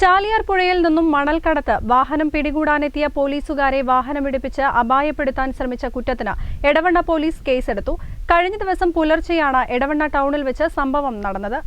Chaliyar പുഴയിൽ നിന്നും മണൽ കടത്ത് വാഹനം പിടികൂടാനെത്തിയ പോലീസുകാരെ വാഹനമിടിപ്പിച്ച് അപായപ്പെടുത്താൻ ശ്രമിച്ച കുറ്റത്തിന് എടവണ്ണ പോലീസ് കേസെടുത്തു. കഴിഞ്ഞ ദിവസം പുലർച്ചെയാണ് എടവണ്ണ ടൗണിൽ വെച്ച് സംഭവം നടന്നത്.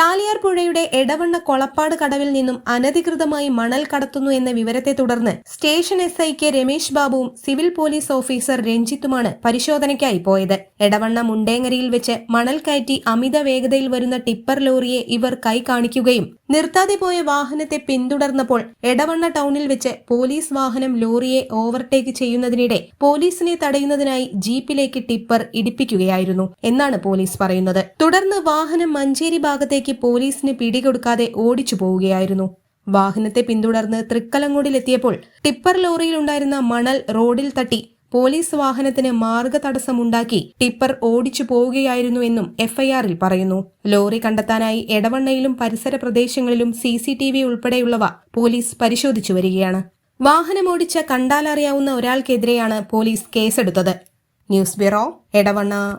ചാലിയാർ പുഴയുടെ എടവണ്ണ കൊളപ്പാട് കടവിൽ നിന്നും അനധികൃതമായി മണൽ കടത്തുന്നു എന്ന വിവരത്തെ തുടർന്ന് station S I K Ramesh ബാബുവും civil police officer രഞ്ജിത്തുമാണ് പരിശോധനയ്ക്കായി പോയത്. എടവണ്ണ മുണ്ടേങ്ങരയിൽ വെച്ച് മണൽ കയറ്റി അമിത വേഗതയിൽ വരുന്ന ടിപ്പർ ലോറിയെ ഇവർ കൈ കാണിക്കുകയും നിർത്താതെ പോയ വാഹനത്തെ പിന്തുടർന്നപ്പോൾ എടവണ്ണ ടൗണിൽ വെച്ച് പോലീസ് വാഹനം ലോറിയെ ഓവർടേക്ക് ചെയ്യുന്നതിനിടെ പോലീസിനെ തടയുന്നതിനായി ജീപ്പിലേക്ക് ടിപ്പർ ഇടിപ്പിക്കുകയായിരുന്നു എന്നാണ് പോലീസ് പറയുന്നത്. തുടർന്ന് വാഹനം മഞ്ചേരി ഭാഗത്തേക്ക് പോലീസിന് പിടികൊടുക്കാതെ ഓടിച്ചു പോവുകയായിരുന്നു. വാഹനത്തെ പിന്തുടർന്ന് തൃക്കലങ്ങോടിലെത്തിയപ്പോൾ ടിപ്പർ ലോറിയിലുണ്ടായിരുന്ന മണൽ റോഡിൽ തട്ടി പോലീസ് വാഹനത്തിന് മാർഗ തടസ്സമുണ്ടാക്കി ടിപ്പർ ഓടിച്ചു പോവുകയായിരുന്നു എന്നും എഫ്ഐആറിൽ പറയുന്നു. ലോറി കണ്ടെത്താനായി എടവണ്ണയിലും പരിസര പ്രദേശങ്ങളിലും സി സി ടി വി ഉൾപ്പെടെയുള്ളവ പോലീസ് പരിശോധിച്ചു വരികയാണ്. വാഹനമോടിച്ച കണ്ടാലറിയാവുന്ന ഒരാൾക്കെതിരെയാണ് പോലീസ് കേസെടുത്തത്. News bureau Edavanna.